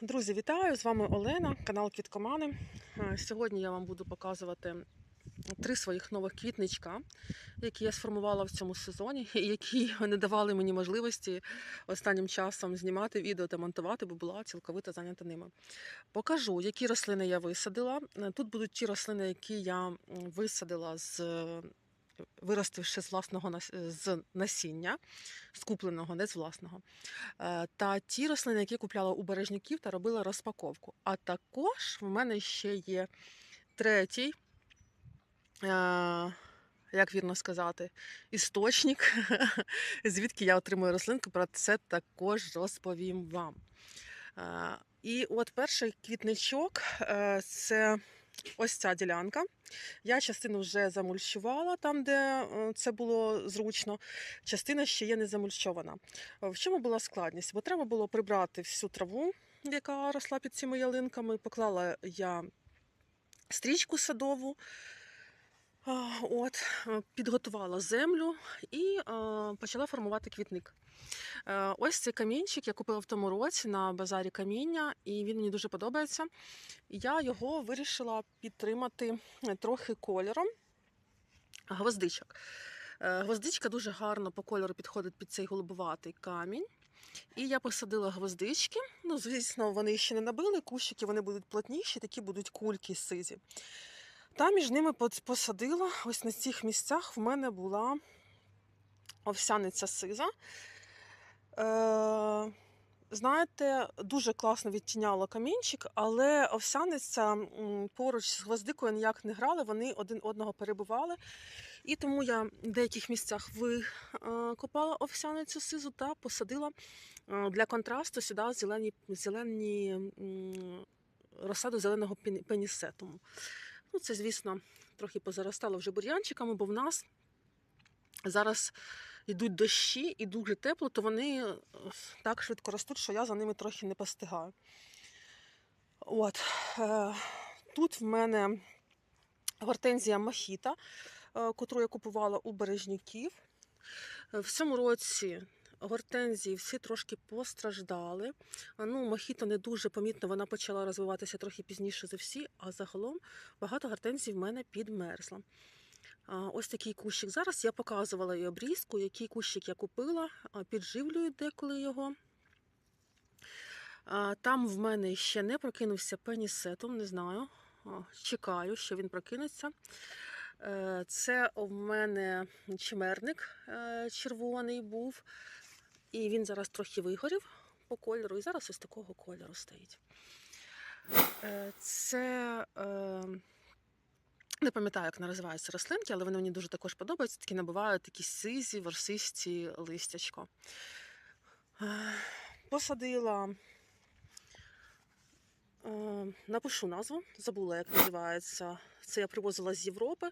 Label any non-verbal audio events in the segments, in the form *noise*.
Друзі, вітаю! З вами Олена, канал Квіткомани. Е, Сьогодні я вам буду показувати три своїх нових квітничка, які я сформувала в цьому сезоні, *laughs* і які не давали мені можливості останнім часом знімати відео та монтувати, бо була цілковито зайнята ними. Покажу, які рослини я висадила. Е, Тут будуть ті рослини, які я висадила з. Виростивши з власного з насіння, з купленого, не з власного. Е, та ті рослини, які купляла у бережників та робила розпаковку. А також в мене ще є третій, е, як вірно сказати, істочник, *laughs* звідки я отримую рослинки. Про це також розповім вам. Е, І от перший квітничок це ось ця ділянка. Я частину вже замульчувала там, де е, це було зручно. Частина ще є не замульчована. Е, В чому була складність? Бо треба було прибрати всю траву, яка росла під цими ялинками. Поклала я стрічку садову. От, е, підготувала землю і почала формувати квітник. Е, Ось цей камінчик я купила в тому році на базарі каміння, і він мені дуже подобається. Я його вирішила підтримати е, трохи кольором гвоздичок. Е, Гвоздичка дуже гарно по кольору підходить під цей голубуватий камінь. І я посадила гвоздички. Ну, звісно, вони ще не набили, кущики вони будуть плотніші, такі будуть кульки сизі. Та між ними посадила, ось на цих місцях в мене була овсяниця сиза. Е, знаєте, дуже класно відтіняла камінчик, але овсяниця поруч з гвоздикою ніяк не грали, вони один одного перебували. І тому я в деяких місцях викопала овсяницю сизу та посадила е, для контрасту сюди зелені, зелені розсаду зеленого пені- пенісетуму. Ну, це, звісно, трохи позаростало вже бур'янчиками, бо в нас зараз йдуть дощі і дуже тепло, то вони е, так швидко ростуть, що я за ними трохи не постигаю. От. е, Тут в мене гортензія мохіта, е, котру я купувала у бережників. Е, В цьому році гортензії всі трошки постраждали. Ну, мохіто не дуже помітно, вона почала розвиватися трохи пізніше за всі, а загалом багато гортензій в мене підмерзло. Ось такий кущик. Зараз я показувала і обрізку, який кущик я купила, підживлюю деколи його. Там в мене ще не прокинувся пенісетом, не знаю. Чекаю, що він прокинеться. Е, Це в мене чимерник е, червоний був, і він зараз трохи вигорів по кольору, і зараз ось такого кольору стоїть. Е, Це не пам'ятаю, як називаються рослинки, але вони мені дуже також подобаються. Такі набивають такі сизі, ворсисті листячко. Посадила. е, Напишу назву, забула, як називається. Це я привозила з Європи.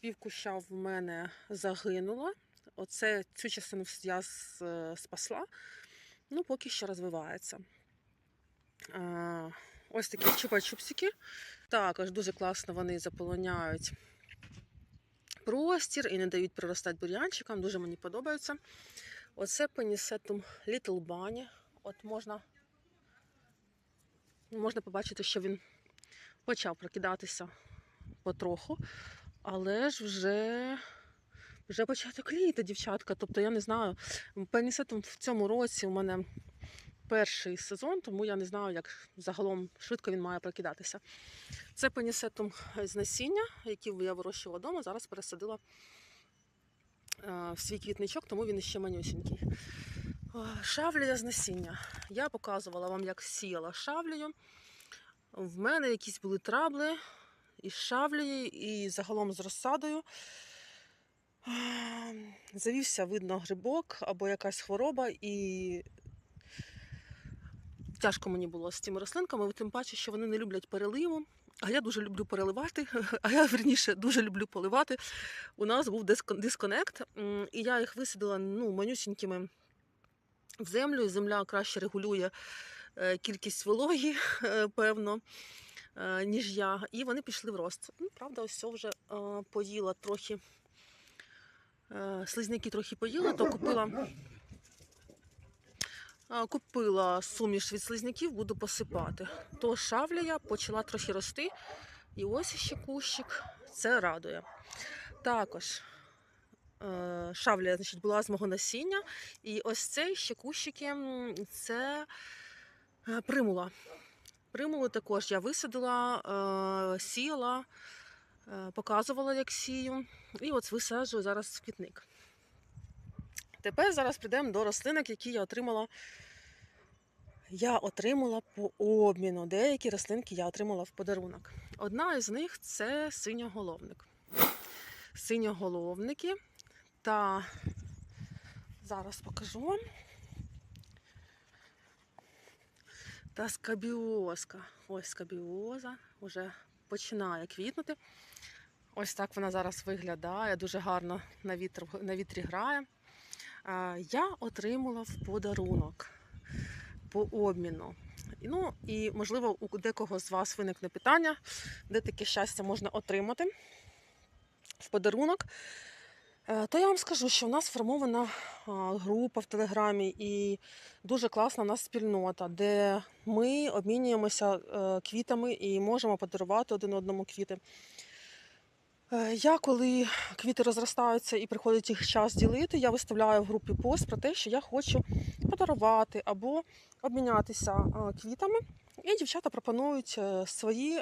Пів куща в мене загинуло. Оце цю частину я е, спасла. Ну, поки що розвивається. Е, Ось такі чупа-чупсики. Також дуже класно вони заполоняють простір і не дають проростати бур'янчикам. Дуже мені подобається. Оце пенісетум Little Bunny. От можна, можна побачити, що він почав прокидатися потроху, але ж вже, вже початок літа, дівчатка. Тобто, я не знаю, пенісетум в цьому році у мене перший сезон, тому я не знаю, як загалом швидко він має прокидатися. Це пенісетум з насіння, який я вирощувала вдома, зараз пересадила е, в свій квітничок, тому він ще манюсінький. Е, Шавлія з насіння. Я показувала вам, як сіяла шавлію. В мене якісь були трабли із шавлею, і загалом з розсадою. Е, Завівся, видно, грибок або якась хвороба, і тяжко мені було з цими рослинками, тим паче, що вони не люблять переливу. А я дуже люблю переливати, *laughs* а я верніше дуже люблю поливати. У нас був дисконект, і я їх висадила ну, манюсінькими в землю. Земля краще регулює е, кількість вологі, *laughs* е, певно, е, ніж я. І вони пішли в рост. Ну, правда, ось це вже поїла трохи. Слизняки трохи поїла, то купила Купила суміш від слизняків, буду посипати. То шавлія почала трохи рости. І ось ще кущик. Це радує. Також е, шавлія значить, була з мого насіння. І ось цей ще кущики це е, примула. Примулу також я висадила, е, сіяла, показувала, як сію. І от висаджую зараз в квітник. Тепер зараз прийдемо до рослинок, які я отримала. Я отримала по обміну. Деякі рослинки я отримала в подарунок. Одна із них це синьоголовник. Синьоголовники. Та зараз покажу вам. Та скабіозка. Ось скабіоза вже починає квітнути. Ось так вона зараз виглядає, дуже гарно на, вітр, на вітрі грає. Я отримала в подарунок по обміну. Ну і можливо, у декого з вас виникне питання, де таке щастя можна отримати в подарунок. Е, То я вам скажу, що в нас сформована група в Телеграмі і дуже класна в нас спільнота, де ми обмінюємося е, квітами і можемо подарувати один одному квіти. Е, Я, коли квіти розростаються і приходить їх час ділити, я виставляю в групі пост про те, що я хочу подарувати або обмінятися е, квітами. І дівчата пропонують е, свої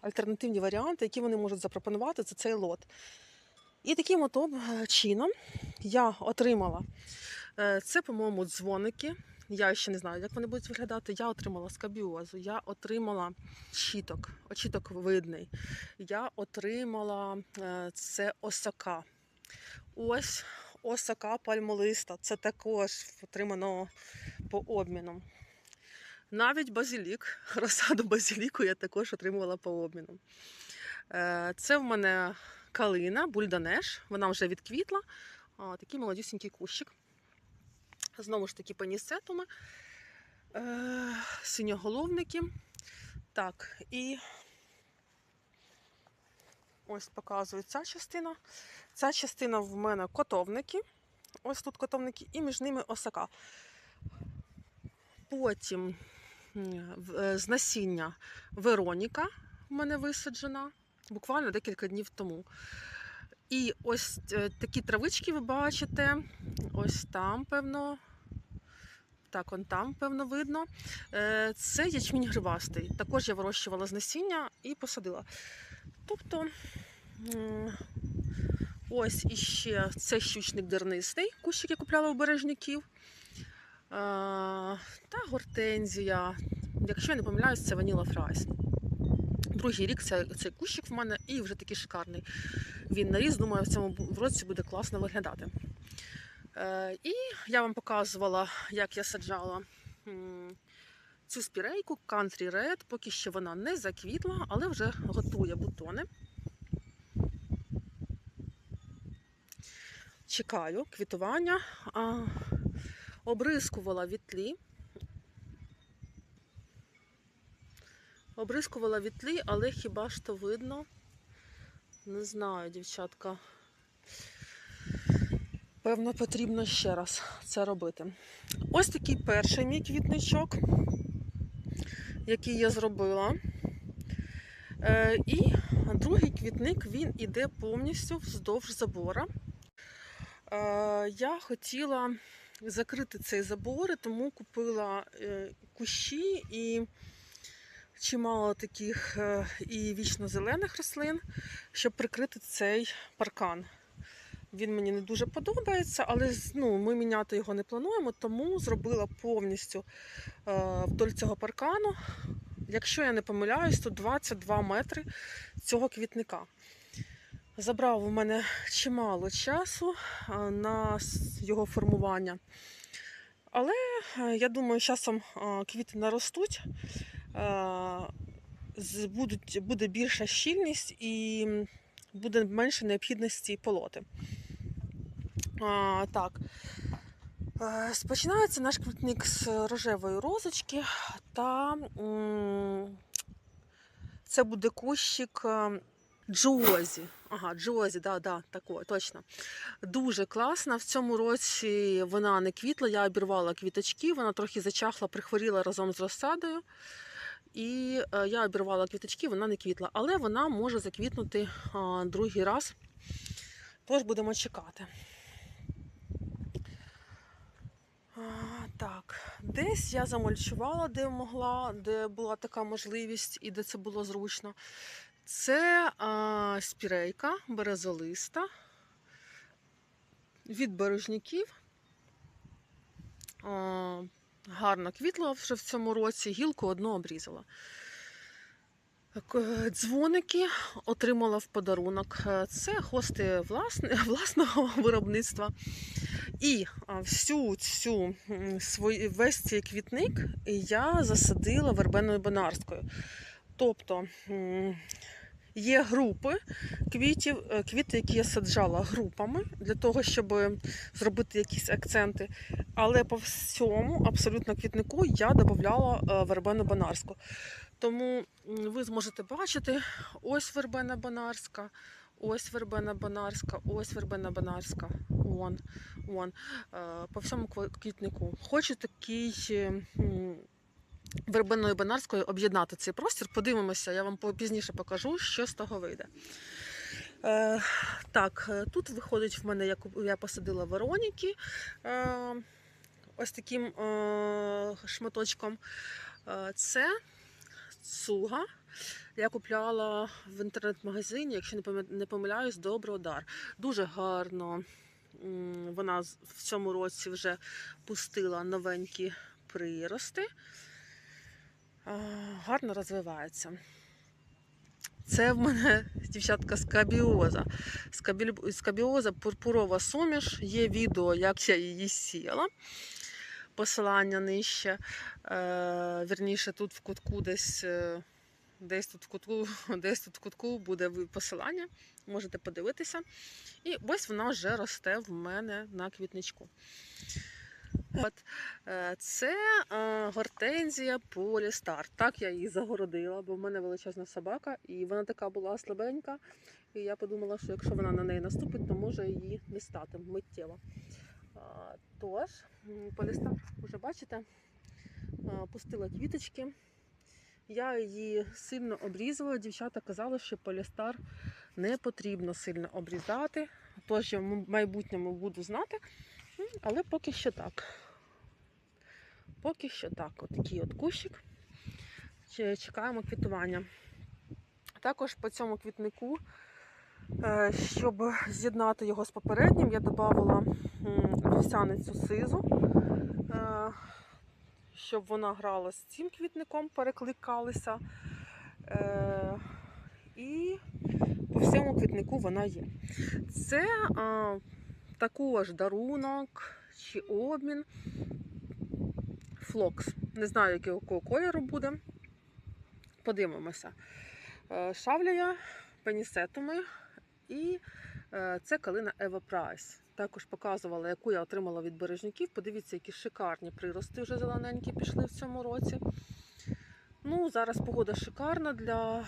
альтернативні варіанти, які вони можуть запропонувати за цей лот. І таким от чином я отримала це, по-моєму, дзвоники. Я ще не знаю, як вони будуть виглядати. Я отримала скабіозу, я отримала очіток, очіток видний. Я отримала е, це осака. Ось осака пальмолиста. Це також отримано по обміну. Навіть базилік, *laughs* розсаду базиліку я також отримувала по обміну. Е, Це в мене калина, бульданеш. Вона вже відквітла. Такий молодюсінький кущик. Знову ж таки, панісетуми, е, синьоголовники. Так, і ось показую ця частина. Ця частина в мене котовники. Ось тут котовники, і між ними осака. Потім е, з насіння Вероніка в мене висаджена буквально декілька днів тому. І ось е, такі травички ви бачите. Ось там, певно. Так, он там, певно, видно. Е, Це ячмінь гривастий. Також я вирощувала з насіння і посадила. Тобто, ось іще це щучник дернистий, кущик я купляла у бережників. Е, Та гортензія. Якщо я не помиляюсь, це ваніла фрайс. Другий рік це, цей кущик в мене і вже такий шикарний. Він наріс, думаю, в цьому році буде класно виглядати. Е, і я вам показувала, як я саджала цю спірейку Country Red. Поки що вона не заквітла, але вже готує бутони. Чекаю квітування. Обрискувала вітлі. Обрискувала вітлі, але хіба ж то видно? Не знаю, дівчатка. Певно, потрібно ще раз це робити. Ось такий перший мій квітничок, який я зробила. Е, і другий квітник він іде повністю вздовж забора. Е, я хотіла закрити цей забор, тому купила е, кущі і чимало таких і вічно-зелених рослин, щоб прикрити цей паркан. Він мені не дуже подобається, але ну, ми міняти його не плануємо, тому зробила повністю е, вдоль цього паркану. Якщо я не помиляюсь, то 22 метри цього квітника. Забрав у мене чимало часу е, на його формування. Але е, я думаю, часом е, квіти наростуть, буде більша щільність і буде менше необхідності полоти. А, так. Е, Починається наш квітник з рожевої розочки, та це буде кущик е, Джозі. Ага, Джозі, да, да, тако, точно. Дуже класна. В цьому році вона не квітла, я обірвала квіточки, вона трохи зачахла, прихворіла разом з розсадою. І е, я обірвала квіточки, вона не квітла. Але вона може заквітнути другий раз. Тож будемо чекати. Так, десь я замульчувала, де могла, де була така можливість і де це було зручно. Це а, спірейка березолиста від бережників. А, гарно квітла вже в цьому році, гілку одну обрізала. Дзвоники отримала в подарунок. Е, Це хости власне, *laughs* власного виробництва. І всю цю м, свої, весь цей квітник я засадила вербеною бонарською. Тобто є групи квітів, е, квіти, які я саджала групами для того, щоб зробити якісь акценти. Але по всьому абсолютно квітнику я додавала е, вербену бонарську. Тому ви зможете бачити ось вербена бонарська, ось вербена бонарська, ось вербена бонарська. Вон, вон, е, по всьому квітнику. Хочу такий м, вербеною бонарською об'єднати цей простір. Подивимося, я вам пізніше покажу, що з того вийде. Е, так, е, тут виходить в мене, я, я посадила Вероніки е, ось таким е, шматочком. Е, це цуга. Я купляла в інтернет-магазині, якщо не помиляюсь, Добродар. Дуже гарно. Вона в цьому році вже пустила новенькі прирости. А, Гарно розвивається. Це в мене *laughs* дівчатка скабіоза. Скабіоза пурпурова суміш. Є відео, як я її сіяла. Посилання нижче. Е, вірніше, тут в кутку десь. е, Десь тут в кутку, *laughs* десь тут в кутку буде посилання, можете подивитися. І ось вона вже росте в мене на квітничку. От, е, це е, гортензія Полістар. Так я її загородила, бо в мене величезна собака, і вона така була слабенька. І я подумала, що якщо вона на неї наступить, то може її не стати миттєво. Тож, Полістар, вже бачите, пустила квіточки. Я її сильно обрізала. Дівчата казали, що полістар не потрібно сильно обрізати. Тож я в майбутньому буду знати. Але поки що так. Поки що так. Отакий от кущик. Чекаємо квітування. Також по цьому квітнику, е, щоб з'єднати його з попереднім, я додавала вівсяницю сизу, е, щоб вона грала з цим квітником, перекликалися. Е, І по всьому квітнику вона є. Це також дарунок чи обмін. Флокс. Не знаю, якого кольору буде. Подивимося. Е, Шавляя пенісетами. І е, це калина Ева Прайс. Також показувала, яку я отримала від бережників. Подивіться, які шикарні прирости вже зелененькі пішли в цьому році. Ну, зараз погода шикарна для е,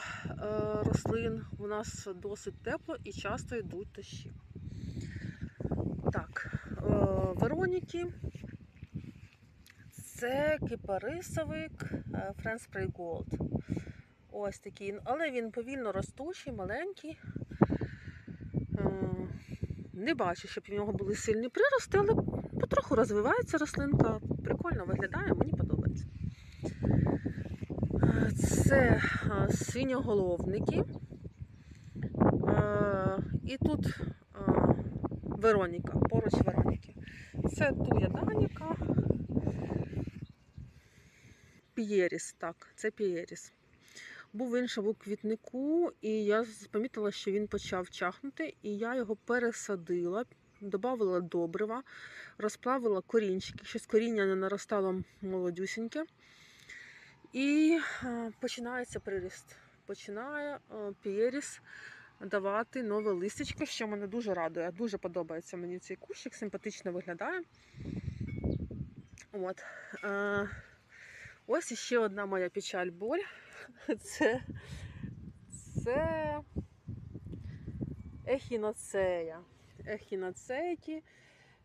рослин. У нас досить тепло і часто йдуть дощі. Так, е, Вероніки. Це кипарисовик е, Friends Spray Gold. Ось такий, але він повільно ростучий, маленький. Е, Не бачу, щоб в нього були сильні прирости, але потроху розвивається рослинка. Прикольно виглядає, мені подобається. Це синьоголовники. І тут Вероніка, поруч Вероніки. Це туя Даніка. Пієріс, так, це Пієріс. Був в іншому квітнику, і я помітила, що він почав чахнути, і я його пересадила, додавала добрива, розплавила корінчики, щось коріння не наростало молодюсіньке. І е, починається приріст. Починає е, Пієріс давати нове листячко, що мене дуже радує. Дуже подобається мені цей кущик, симпатично виглядає. От. Ось іще одна моя печаль боль. *laughs* Це, це ехіноцея. Ехіноцейки.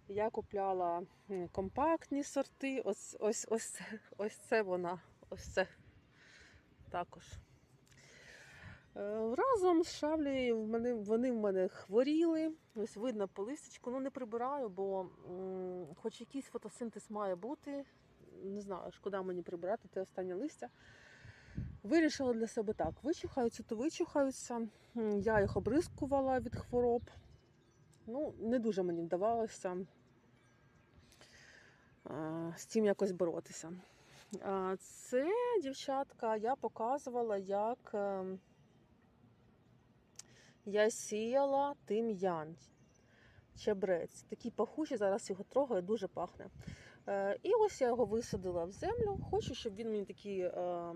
Я купляла компактні сорти. Ось, ось, ось, ось це вона. Ось це також. Е, Разом з шаблею в вони в мене хворіли. Ось видно по листочку. Ну не прибираю, бо хоч якийсь фотосинтез має бути. Не знаю, шкода мені прибирати те останнє листя. Вирішила для себе так: вичухаються, то вичухаються. Я їх обрискувала від хвороб. Ну, не дуже мені вдавалося е, з цим якось боротися. А Це, дівчатка, я показувала, як е, я сіяла тим'ян, чебрець. Такий пахучий, зараз його трогаю, дуже пахне. Е, І ось я його висадила в землю. Хочу, щоб він мені такі е,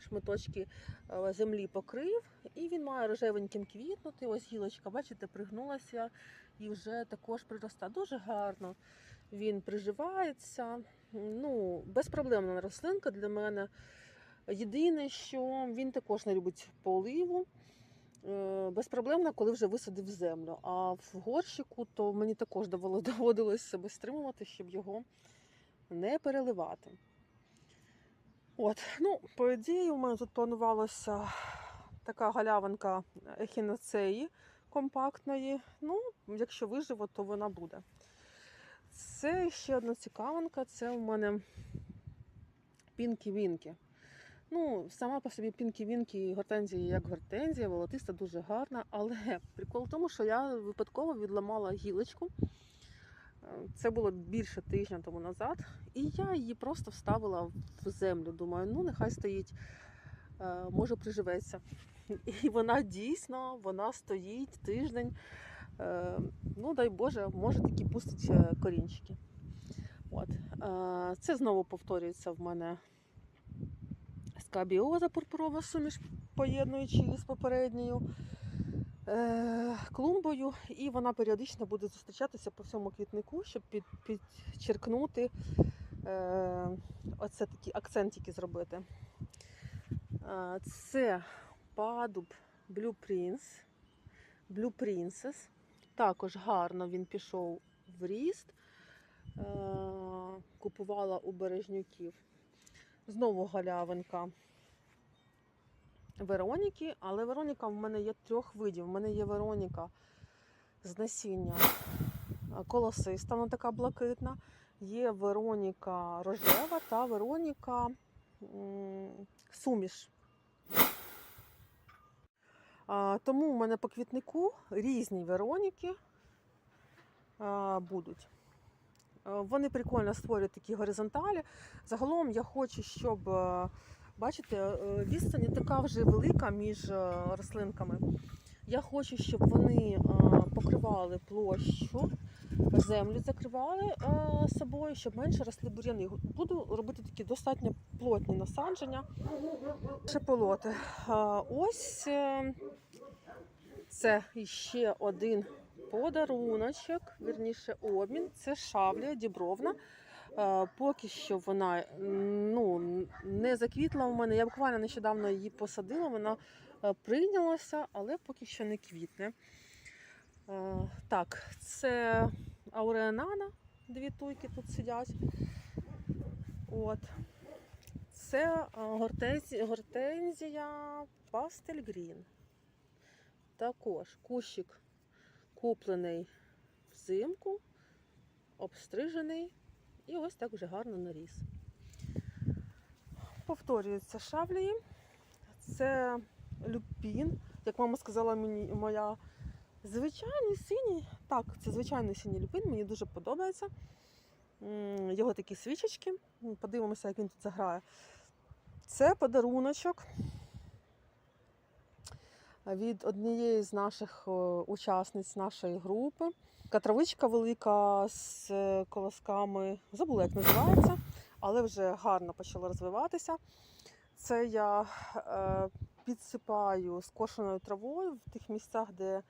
шматочки е, землі покрив. І він має рожевеньким квітнути. Ось гілочка, бачите, пригнулася і вже також приростає. Дуже гарно він приживається. Ну, безпроблемна рослинка для мене. Єдине, що він також не любить поливу. Е, Безпроблемно, коли вже висадив землю. А в горщику то мені також *laughs* доводилось себе стримувати, щоб його не переливати. От, ну, по ідеї, у мене тут планувалося така галявинка ехіноцеї компактної. Ну, якщо виживо, то вона буде. Це ще одна цікавинка, це у мене пінкі-вінки. Ну, сама по собі пінкі-вінки гортензія як гортензія, волотиста дуже гарна, але *laughs* прикол в тому, що я випадково відламала гілочку. Е, Це було більше тижня тому назад, і я її просто вставила в землю. Думаю, ну нехай стоїть, е, може приживеться. *laughs* І вона дійсно вона стоїть тиждень. Е, Ну, дай Боже, може такі пустить корінчики. От. Це знову повторюється в мене скабіоза пурпурова суміш, поєднуючи з попередньою е, клумбою, і вона періодично буде зустрічатися по всьому квітнику, щоб під, підчеркнути е, оце такі акцентики зробити. Е, це падуб Blue Prince, Blue Princess. Також гарно він пішов в ріст. Е, Купувала у бережнюків. Знову галявинка Вероніки, але Вероніка в мене є трьох видів. У мене є Вероніка з насіння колосиста, вона така блакитна. Є Вероніка рожева та Вероніка суміш. Тому у мене по квітнику різні Вероніки будуть. Е, Вони прикольно створюють такі горизонталі. Загалом я хочу, щоб, е, бачите, е, відстань не така вже велика між рослинками. Я хочу, щоб вони покривали площу, землю закривали собою, щоб менше росли бур'яни. Буду робити такі достатньо плотні насадження. Шеполоти. Ось це ще один подаруночок, вірніше обмін. Це шавлія дібровна. Е, Поки що вона ну, не заквітла у мене. Я буквально нещодавно її посадила, вона е, прийнялася, але поки що не квітне. Е, Так, це ауреанана, дві туйки тут сидять. От. Це гортензія Пастель Грін. Також кущик куплений взимку, обстрижений і ось так вже гарно наріс. Повторюються шавлії. Це люпін, як мама сказала мені, моя звичайний синій. Так, це звичайний синій люпін, мені дуже подобається. Його такі свічечки. Подивимося, як він тут заграє. Це подаруночок від однієї з наших е, учасниць нашої групи. Така травичка велика з е, колосками. Забула, як називається, але вже гарно почала розвиватися. Це я е, підсипаю скошеною травою в тих місцях, де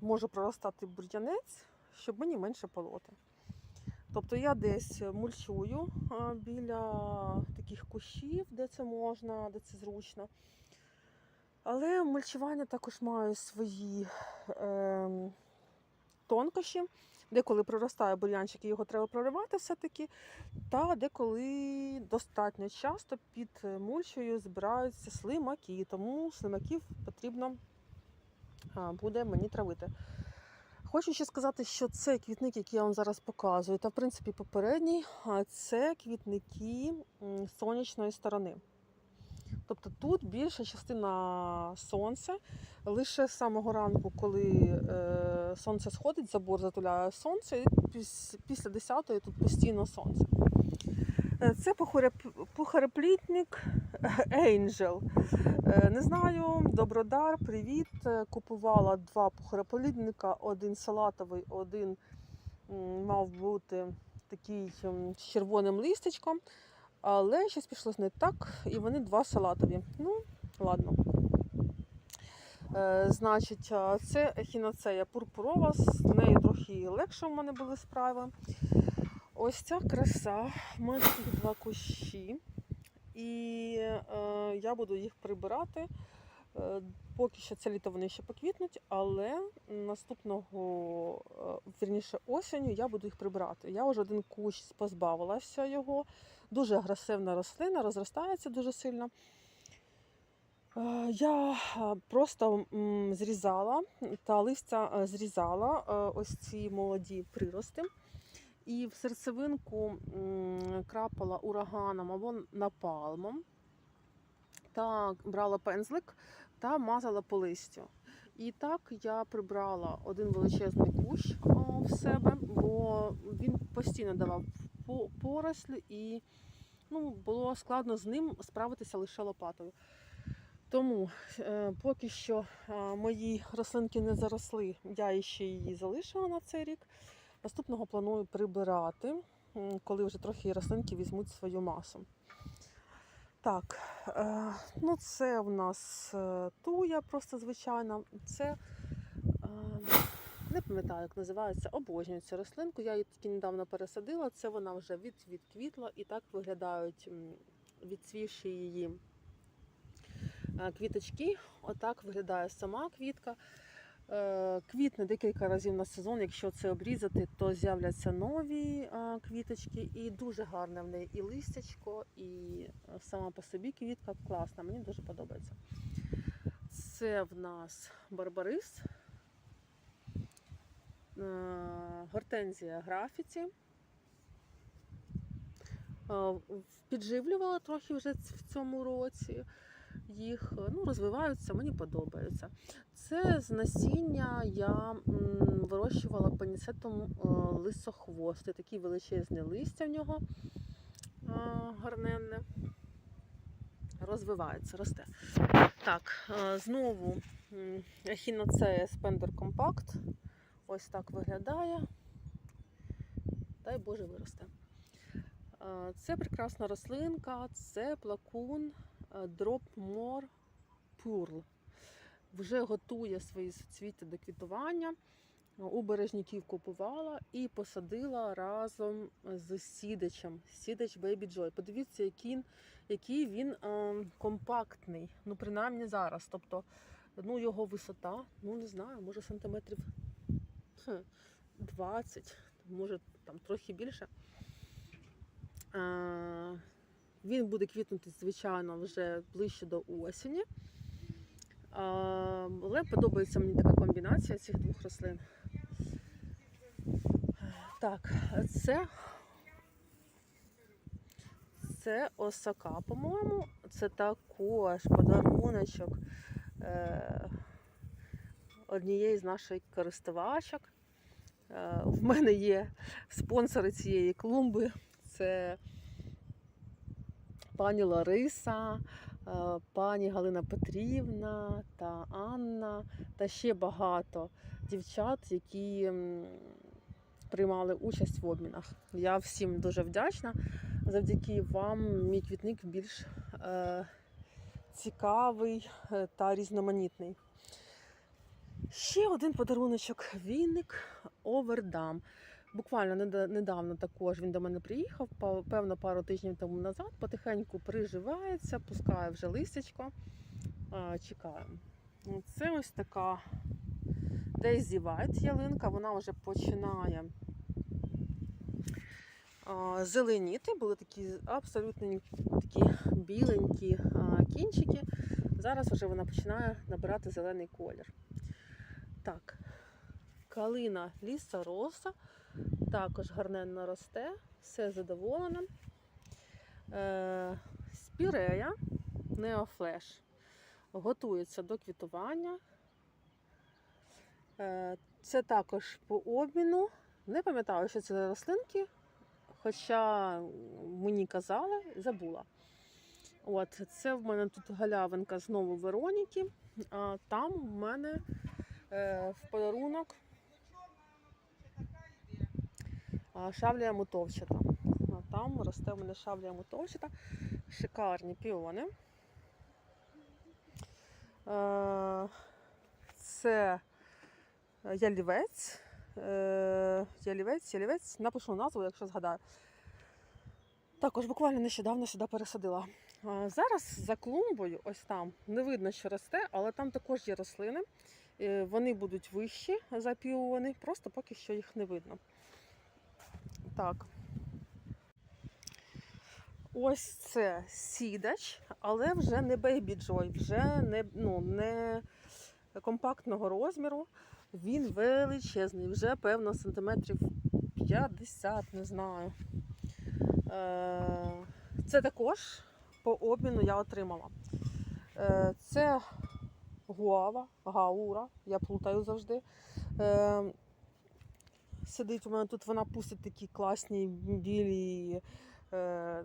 може проростати бур'янець, щоб мені менше полоти. Тобто я десь мульчую біля таких кущів, де це можна, де це зручно. Але мульчування також має свої ем, тонкощі. Деколи проростає бур'янчик і його треба проривати все-таки. Та деколи достатньо часто під е, мульчею збираються слимаки, тому слимаків потрібно буде мені травити. Хочу ще сказати, що цей квітник, який я вам зараз показую, та в принципі попередній, це квітники сонячної сторони. Тобто тут більша частина сонця. Лише з самого ранку, коли е, сонце сходить, забор затуляє сонце, і після 10-ї тут постійно сонце. Е, Це пухареплітник Angel. Е, Не знаю, Добродар, привіт. Купувала два пухареплітника, один салатовий, один мав бути такий з червоним листочком. Але щось пішло не так, і вони два салатові. Ну, ладно. Е, значить, це ехіноцея пурпурова, з нею трохи легше в мене були справи. Ось ця краса. У мене тут два кущі, і е, я буду їх прибирати. Е, Поки що це літо вони ще поквітнуть, але наступного, е, вірніше, осінню я буду їх прибирати. Я вже один кущ позбавилася його. Дуже агресивна рослина, розростається дуже сильно. Е, Я е, просто зрізала та листя е, зрізала ось ці молоді прирости. І в серцевинку крапала ураганом або напалмом. Та брала пензлик та мазала по листю. І так я прибрала один величезний кущ в себе, бо він постійно давав по- порослі і ну, було складно з ним справитися лише лопатою. Тому е, поки що е, мої рослинки не заросли, я ще її залишила на цей рік. Наступного планую прибирати, коли вже трохи рослинки візьмуть свою масу. Так, е, ну це в нас е, туя просто звичайна. Це не пам'ятаю, як називається, обожнюю цю рослинку. Я її тільки недавно пересадила. Це вона вже від, відквітла і так виглядають відцвівші її е, квіточки. Отак виглядає сама квітка. Е, Квітне декілька разів на сезон. Якщо це обрізати, то з'являться нові е, квіточки. І дуже гарне в неї і листячко, і сама по собі квітка класна. Мені дуже подобається. Це в нас барбарис, гортензія графіті. Е, Підживлювала трохи вже в цьому році. Їх е, ну, розвиваються, мені подобаються. Це з насіння я вирощувала паніцетом е, лисохвости. Такі величезні листя в нього е, гарненне. Розвивається, росте. Так, е, знову ехіноцея Spender Compact. Ось так виглядає. Дай Боже виросте. Це прекрасна рослинка, це плакун е, Drop More Pearl. Вже готує свої суцвіття до квітування. У бережників купувала і посадила разом з сідачем. Сідач Baby Joy. Подивіться, який, який він е, компактний. Ну, принаймні зараз. Тобто, ну, його висота, ну не знаю, може сантиметрів 20, може там трохи більше. Він буде квітнути, звичайно, вже ближче до осені. Але подобається мені така комбінація цих двох рослин. Так, це, це осака, по-моєму. Це також подаруночок е, однієї з наших користувачок. Е, в мене є спонсори цієї клумби. Це пані Лариса, е, пані Галина Петрівна та Анна, та ще багато дівчат, які приймали участь в обмінах. Я всім дуже вдячна. Завдяки вам мій квітник більш е, цікавий та різноманітний. Ще один подаруночок віник Овердам. Буквально недавно також він до мене приїхав, певно, пару тижнів тому назад. Потихеньку приживається, пускає вже листячко. Чекаємо. Це ось така Daisy White ялинка, вона вже починає зеленіти. Були такі абсолютно такі біленькі кінчики. Зараз вже вона починає набирати зелений колір. Так, калина лісороса також гарненно росте, все задоволена. Е, спірея неофлеш готується до квітування. Е, Це також по обміну. Не пам'ятаю, що це за рослинки, хоча мені казали, забула. От, це в мене тут галявинка знову Вероніки, а там в мене в подарунок а, шавлія мутовчата. Там росте в мене шавлія мутовчата, шикарні піони. Е, Це ялівець. Е, Ялівець, ялівець. Напишу назву, якщо згадаю. Також буквально нещодавно сюди пересадила. Зараз за клумбою, ось там, не видно, що росте, але там також є рослини. Е, Вони будуть вищі за піони, просто поки що їх не видно. Так. Ось це сідач, але вже не Baby Joy, вже не, ну, не компактного розміру. Він величезний, вже певно сантиметрів 50, не знаю. Е, Це також по обміну я отримала. Е, Це гуава, гаура, я плутаю завжди. Е, Сидить у мене тут, вона пустить такі класні білі е,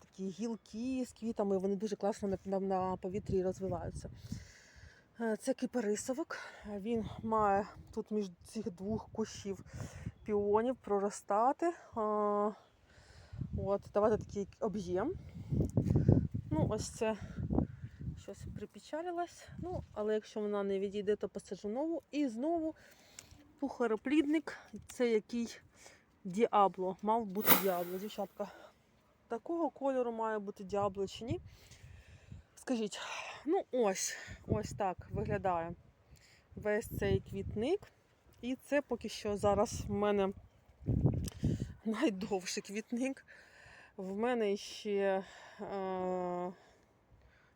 такі гілки з квітами, вони дуже класно на, на, на повітрі розвиваються. Е, Це кипарисовик. Він має тут між цих двох кущів піонів проростати. А, От, давати такий об'єм. Ну, ось це щось припечалилось. Ну, але якщо вона не відійде, то посаджу нову. І знову пухароплідник. Це який діабло. Мав бути діабло, дівчатка. Такого кольору має бути діабло чи ні? Скажіть, ну ось, ось так виглядає весь цей квітник. І це поки що зараз в мене найдовший квітник. В мене ще. Е...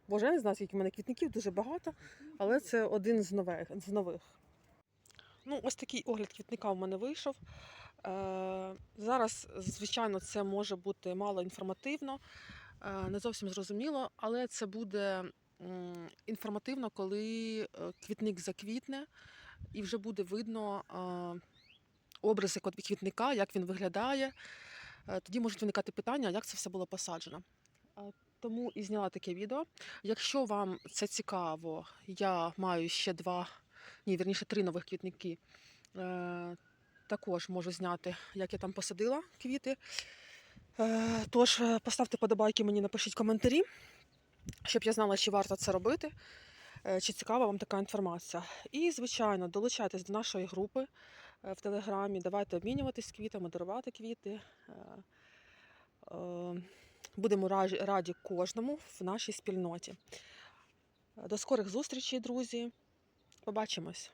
Боже, я не знаю, скільки в мене квітників, дуже багато, але це один з нових. З нових. Ну, ось такий огляд квітника в мене вийшов. Е... Зараз, звичайно, це може бути мало інформативно, е... не зовсім зрозуміло, але це буде інформативно, коли е, квітник заквітне, і вже буде видно е, образи квітника, як він виглядає. Е, Тоді можуть виникати питання, як це все було посаджено. Тому і зняла таке відео. Якщо вам це цікаво, я маю ще два, ні, вірніше три нових квітники. Е, Також можу зняти, як я там посадила квіти. Е, Тож е, поставте подобайки мені, напишіть коментарі, щоб я знала, чи варто це робити, чи цікава вам така інформація. І, звичайно, долучайтесь до нашої групи в Телеграмі. Давайте обмінюватись квітами, дарувати квіти. Будемо раді кожному в нашій спільноті. До скорих зустрічей, друзі. Побачимось!